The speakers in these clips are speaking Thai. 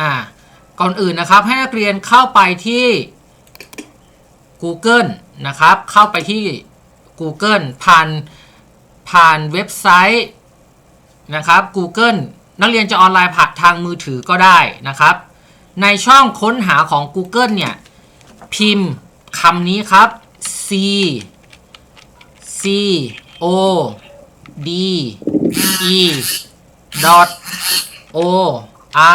อ่าก่อนอื่นนะครับให้นักเรียนเข้าไปที่ Google นะครับ เข้าไปที่ Google ผ่านผ่านเว็บไซต์นะครับ Google นักเรียนจะออนไลน์ผ่านทางมือถือก็ได้นะครับ ในช่องค้นหาของ Google เนี่ย พิมพ์คำนี้ครับ C C O D E dot O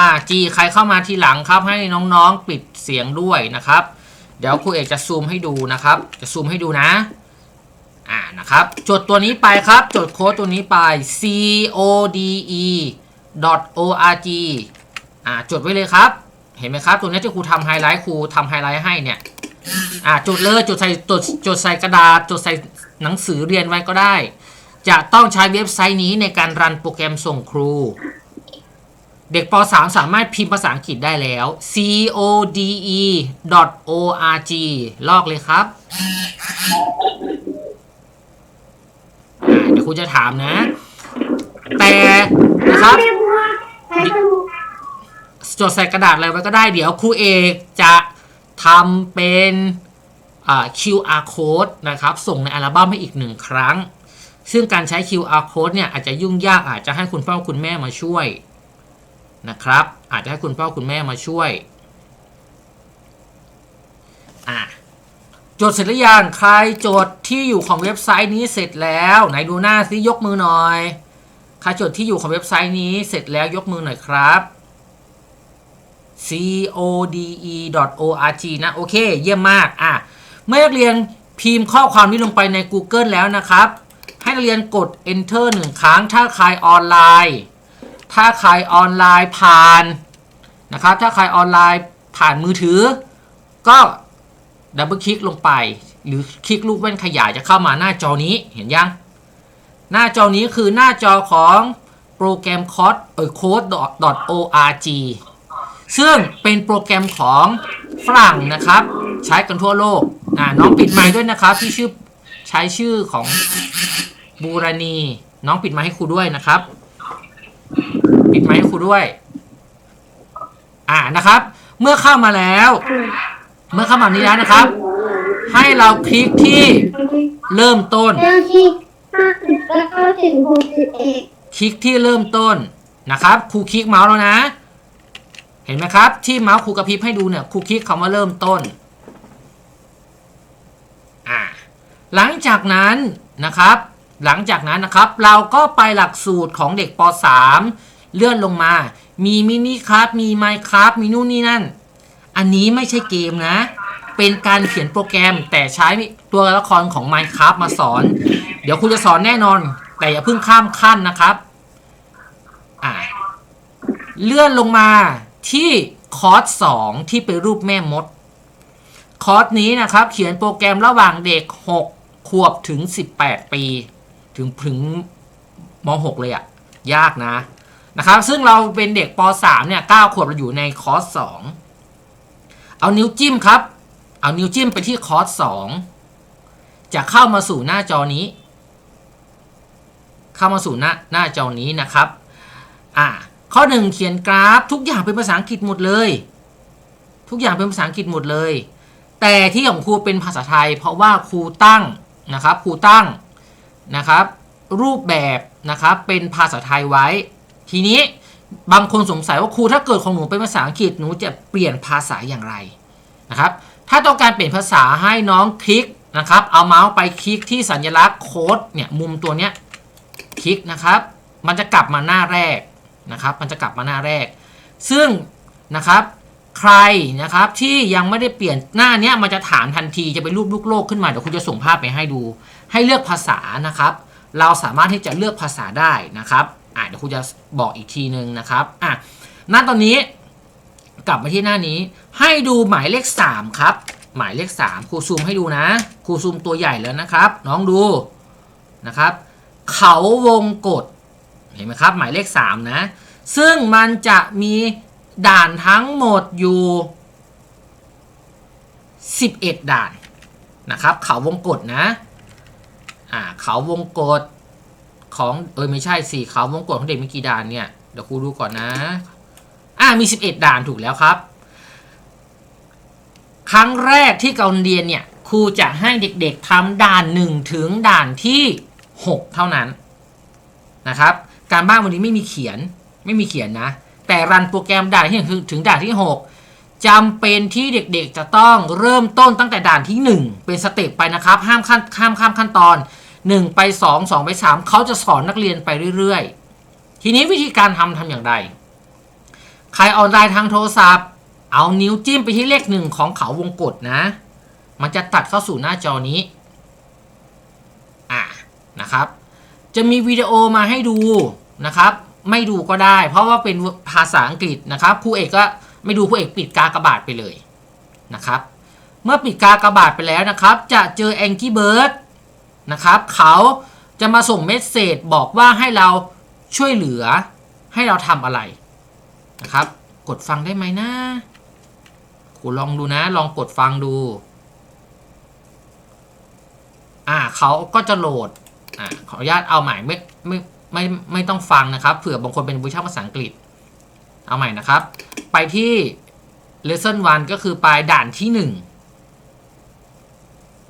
R G ใครเข้ามาทีหลังครับให้น้องๆปิดเสียงด้วยนะครับ เดี๋ยวครูเอกจะซูมให้ดูนะครับ จะซูมให้ดูนะอ่านะครับจดตัวนี้ไปครับจดโค้ดตัวนี้ไป code.org อ่าจดไว้เลยครับ เห็นไหมครับ ตัวนี้ที่ครูทำไฮไลท์ครูทำไฮไลท์ให้เนี่ยอ่าจดเลยจดใส่จดจดใส่กระดาษจดใส่หนังสือเรียนไว้ก็ได้ จะต้องใช้เว็บไซต์นี้ในการรันโปรแกรมส่งครู เด็กป .3 สามารถพิมพ์ภาษาอังกฤษได้แล้ว code.org ลอกเลยครับเดี๋ยวครูจะถามนะ แต่นะครับจดใส่กระดาษอะไรไว้ก็ได้เดี๋ยวครูเอกจะทำเป็น QR code นะครับ ส่งในอัลบั้มให้อีกหนึ่งครั้ง ซึ่งการใช้ QR code เนี่ยอาจจะยุ่งยากอาจจะให้คุณพ่อคุณแม่มาช่วย นะครับ อาจจะให้คุณพ่อคุณแม่มาช่วยอะจดเสร็จหรือยังใครจดที่อยู่ของเว็บไซต์นี้เสร็จแล้ว ไหนดูหน้าซิยกมือหน่อยใครจดที่อยู่ของเว็บไซต์นี้เสร็จแล้วยกมือหน่อยครับ code.org นะโอเค เยี่ยมมากอะเมื่อนักเรียนพิมพ์ข้อความนี้ลงไปใน Google แล้วนะครับ ให้นักเรียนกด enter หนึ่งครั้งถ้าใครออนไลน์ ถ้าใครออนไลน์ผ่านนะครับ ถ้าใครออนไลน์ผ่านมือถือ ก็ดับเบิลคลิกลงไป หรือคลิกลูกแว่นขยายจะเข้ามาหน้าจอนี้เห็นยัง หน้าจอนี้คือหน้าจอของโปรแกรมคอร์ดเออ code.org ซึ่งเป็นโปรแกรมของฝรั่งนะครับ ใช้กันทั่วโลกอ่าน้องปิดไมค์ด้วยนะครับที่ชื่อใช้ชื่อของบูรณี น้องปิดไมค์ให้ครูด้วยนะครับ ปิดไมค์ให้ครูด้วย อ่านะครับ เมื่อเข้ามาแล้ว เมื่อเข้ามานี้แล้วนะครับ ให้เราคลิกที่เริ่มต้นเรื่องที่ห้าสิบแล้วก็ถึงหกสิบเอ็ดคลิกที่เริ่มต้นนะครับครูคลิกเมาส์แล้วนะ เห็นไหมครับ ที่เมาส์ครูกระพริบให้ดูเนี่ยครูคลิกคำว่าเริ่มต้นอ่าหลังจากนั้นนะครับ หลังจากนั้นนะครับ เราก็ไปหลักสูตรของเด็กป .3 เลื่อนลงมา มีมินิครับมีไมครับมีนู่นนี่นั่น อันนี้ไม่ใช่เกมนะ เป็นการเขียนโปรแกรมแต่ใช้ตัวละครของ Minecraft มาสอน เดี๋ยวครูจะสอนแน่นอน แต่อย่าเพิ่งข้ามขั้นนะครับ อ่า เลื่อนลงมาที่คอร์สสองที่เป็นรูปแม่มด คอร์สนี้นะครับ เขียนโปรแกรมระหว่างเด็ก 6 ขวบถึง 18 ปี ถึงถึงม .6 เลยอะยากนะ นะครับ ซึ่งเราเป็นเด็กป .3 เนี่ย9ขวบเราอยู่ในคอร์ส2เอานิ้วจิ้มครับ เอานิ้วจิ้มไปที่คอร์ส2จะเข้ามาสู่หน้าจอนี้ เข้ามาสู่หน้าหน้าจอนี้นะครับ อ่า ข้อหนึ่งเขียนกราฟทุกอย่างเป็นภาษาอังกฤษหมดเลย ทุกอย่างเป็นภาษาอังกฤษหมดเลย แต่ที่ของครูเป็นภาษาไทย เพราะว่าครูตั้งนะครับ ครูตั้งนะครับ รูปแบบนะครับเป็นภาษาไทยไว้ ทีนี้บางคนสงสัยว่าครูถ้าเกิดของหนูเป็นภาษาอังกฤษหนูจะเปลี่ยนภาษาอย่างไรนะครับ ถ้าต้องการเปลี่ยนภาษาให้น้องคลิกนะครับ เอาเมาส์ไปคลิกที่สัญลักษณ์โค้ดเนี่ยมุมตัวเนี้ยคลิกนะครับ มันจะกลับมาหน้าแรกนะครับ มันจะกลับมาหน้าแรก ซึ่งนะครับใครนะครับที่ยังไม่ได้เปลี่ยนหน้าเนี้ยมันจะถามทันทีจะเป็นรูปลูกโลกขึ้นมาเดี๋ยวคุณจะส่งภาพไปให้ดู ให้เลือกภาษานะครับ เราสามารถที่จะเลือกภาษาได้นะครับ อะเดี๋ยวคุณจะบอกอีกทีนึงนะครับอะหน้าตอนนี้กลับมาที่หน้านี้ให้ดูหมายเลข 3 ครับ หมายเลข 3ครูซูมให้ดูนะครูซูมตัวใหญ่แล้วนะครับ น้องดูนะครับ เขาวงกดเห็นไหมครับ หมายเลข 3 นะ ซึ่งมันจะมีด่านทั้งหมดอยู่ 11 ด่านนะครับ เขาวงกดนะอ่าเขาวงกด ของเออไม่ใช่สิเขาวงกดของเด็กมีกี่ด่านเนี่ยเดี๋ยวครูดูก่อนนะ อะมี 11 ด่านถูกแล้วครับ ครั้งแรกที่การเรียนเนี่ยครูจะให้เด็กๆทำด่าน 1 ถึงด่านที่ 6 เท่านั้นนะครับ การบ้านวันนี้ไม่มีเขียนไม่มีเขียนนะ แต่รันโปรแกรมด่านที่หนึ่งถึงด่านที่ 6จำเป็นที่เด็กๆจะต้องเริ่มต้นตั้งแต่ด่านที่ 1 เป็นสเต็ปไปนะครับ ห้ามขั้นข้ามข้ามขั้นตอน 1 ไป 2 2 ไป 3 เขาจะสอนนักเรียนไปเรื่อยๆ ทีนี้วิธีการทำทำอย่างไร ใครออนไลน์ทางโทรศัพท์ เอานิ้วจิ้มไปที่เลขหนึ่งของเขาวงกฏนะ มันจะตัดเข้าสู่หน้าจอนี้ อะนะครับ จะมีวิดีโอมาให้ดูนะครับ ไม่ดูก็ได้ เพราะว่าเป็นภาษาอังกฤษนะครับครูเอกก็ไม่ดูครูเอกปิดกากระบาทไปเลยนะครับ เมื่อปิดกากระบาทไปแล้วนะครับ จะเจอ Angry Bird นะครับ เขาจะมาส่งเมสเซจบอกว่าให้เราช่วยเหลือให้เราทำอะไรนะครับ กดฟังได้ไหมนะครูลองดูนะ ลองกดฟังดู อ่าเขาก็จะโหลด อ่าขออนุญาตเอาใหม่ไม่ไม่ไม่ไม่ต้องฟังนะครับ เผื่อบางคนเป็นวิชาภาษาอังกฤษ เอาใหม่นะครับ ไปที่ lesson 1 ก็คือไปด่านที่ 1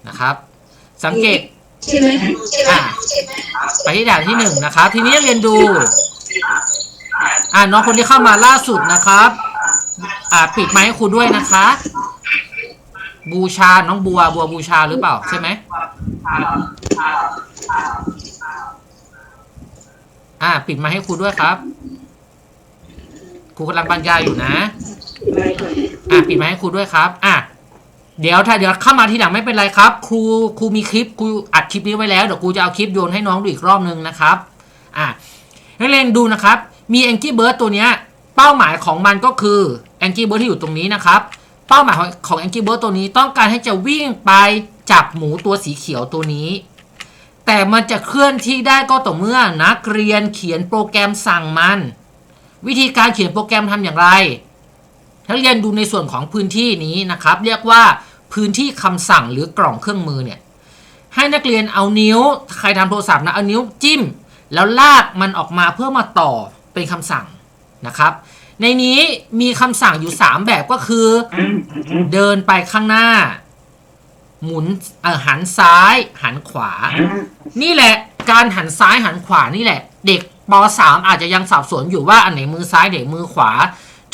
นะครับ สังเกต ใช่ไหมอ่าไปที่ด่านที่หนึ่งนะครับ ทีนี้เรียนดู อ่าน้องคนที่เข้ามาล่าสุดนะครับ อ่าปิดไมค์ให้ครูด้วยนะคะ บูชาน้องบัวบัวบูชาหรือเปล่าใช่ไหมอ่า ปิดไมค์ให้ครูด้วยครับครูกำลังบรรยายอยู่นะ อะปิดไมค์ให้ครูด้วยครับ อะ เดี๋ยวถ้าเดี๋ยวเข้ามาทีหลังไม่เป็นไรครับ ครูครูมีคลิปครูอัดคลิปนี้ไว้แล้วเดี๋ยวครูจะเอาคลิปโยนให้น้องดูอีกรอบนึงนะครับอะนักเรียนดูนะครับ มีแองกี้เบิร์ดตัวเนี้ยเป้าหมายของมันก็คือแองกี้เบิร์ดที่อยู่ตรงนี้นะครับเป้าหมายของของแองกี้เบิร์ดตัวนี้ต้องการให้จะวิ่งไปจับหมูตัวสีเขียวตัวนี้ แต่มันจะเคลื่อนที่ได้ก็ต่อเมื่อนักเรียนเขียนโปรแกรมสั่งมัน วิธีการเขียนโปรแกรมทำอย่างไรนักเรียนดูในส่วนของพื้นที่นี้นะครับ เรียกว่า พื้นที่คำสั่งหรือกล่องเครื่องมือเนี่ยให้นักเรียนเอานิ้วใครทำโทรศัพท์นะเอานิ้วจิ้ม แล้วลากมันออกมาเพื่อมาต่อเป็นคำสั่งนะครับ ในนี้มีคำสั่งอยู่ 3 แบบก็คือ เดินไปข้างหน้า หมุนเอ่อหันซ้าย หันขวา นี่แหละการหันซ้ายหันขวานี่แหละ เด็กป .3 อาจจะยังสับสนอยู่ว่าอันไหนมือซ้ายไหนมือขวา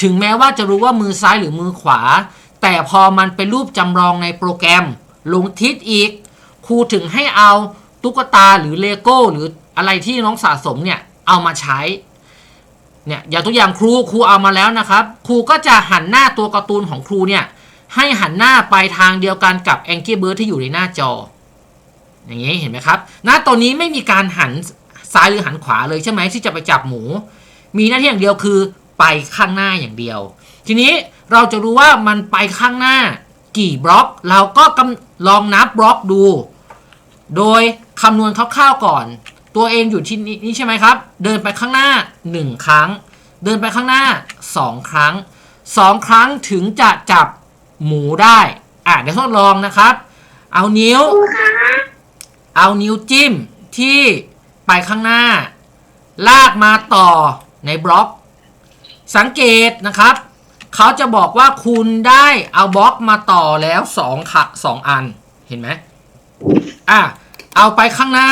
ถึงแม้ว่าจะรู้ว่ามือซ้ายหรือมือขวา แต่พอมันเป็นรูปจำลองในโปรแกรมลงทิศอีก ครูถึงให้เอาตุ๊กตาหรือเลโก้หรืออะไรที่น้องสะสมเนี่ยเอามาใช้เนี่ยอย่างตัวอย่างครูครูเอามาแล้วนะครับ ครูก็จะหันหน้าตัวการ์ตูนของครูเนี่ยให้หันหน้าไปทางเดียวกันกับ a n g r y Bird ที่อยู่ในหน้าจอ อย่างนี้เห็นไหมครับณตัวนี้ไม่มีการหันซ้ายหรือหันขวาเลยใช่ไหมที่จะไปจับหมู มีหน้าที่อย่างเดียวคือไปข้างหน้าอย่างเดียว ทีนี้ เราจะรู้ว่ามันไปข้างหน้ากี่บล็อก เราก็กำลองนับบล็อกดู โดยคำนวณคร่าวๆก่อน ตัวเองอยู่ที่นี่นี่ใช่ไหมครับ เดินไปข้างหน้า 1 ครั้ง เดินไปข้างหน้า 2 ครั้ง 2 ครั้งถึงจะจับหมูได้อะเดี๋ยวทดลองนะครับ เอานิ้ว เอานิ้วจิ้มที่ไปข้างหน้า ลากมาต่อในบล็อก สังเกตนะครับ เขาจะบอกว่าคุณได้เอาบล็อกมาต่อแล้วสองขะสองอันเห็นไหมอะเอาไปข้างหน้า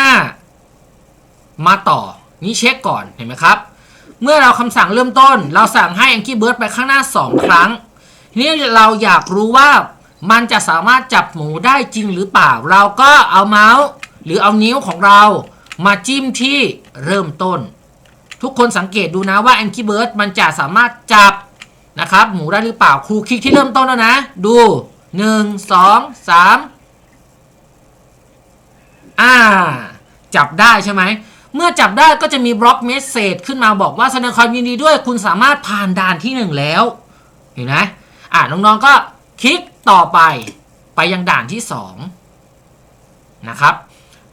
มาต่อนี่เช็คก่อนเห็นไหมครับ เมื่อเราคำสั่งเริ่มต้น เราสั่งให้ Angry Bird ไปข้างหน้า 2 ครั้งทีนี้เราอยากรู้ว่ามันจะสามารถจับหมูได้จริงหรือเปล่า เราก็เอาเมาส์หรือเอานิ้วของเรา มาจิ้มที่เริ่มต้น ทุกคนสังเกตดูนะว่า Angry Bird มันจะสามารถจับ นะครับ หมูได้หรือเปล่าครูคลิกที่เริ่มต้นแล้วนะ ดู1 2 3อ่า จับได้ใช่ไหม เมื่อจับได้ก็จะมีบล็อกเมสเซจขึ้นมาบอกว่าแสดงความยินดีด้วย คุณสามารถผ่านด่านที่หนึ่งแล้ว เห็นไหมอ่าน้องๆก็คลิกต่อไปไปยังด่านที่สองนะครับ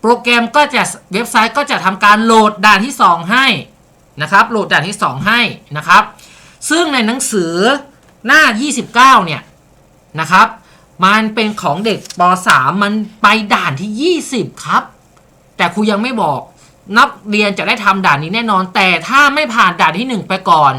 โปรแกรมก็จะเว็บไซต์ก็จะทำการโหลดด่านที่ 2 ให้นะครับ โหลดด่านที่ 2 ให้นะครับ ซึ่งในหนังสือหน้า 29 เนี่ย นะครับ มันเป็นของเด็กป .3 มันไปด่านที่ 20 ครับ แต่ครูยังไม่บอก นักเรียนจะได้ทำด่านนี้แน่นอน แต่ถ้าไม่ผ่านด่านที่ 1 ไปก่อน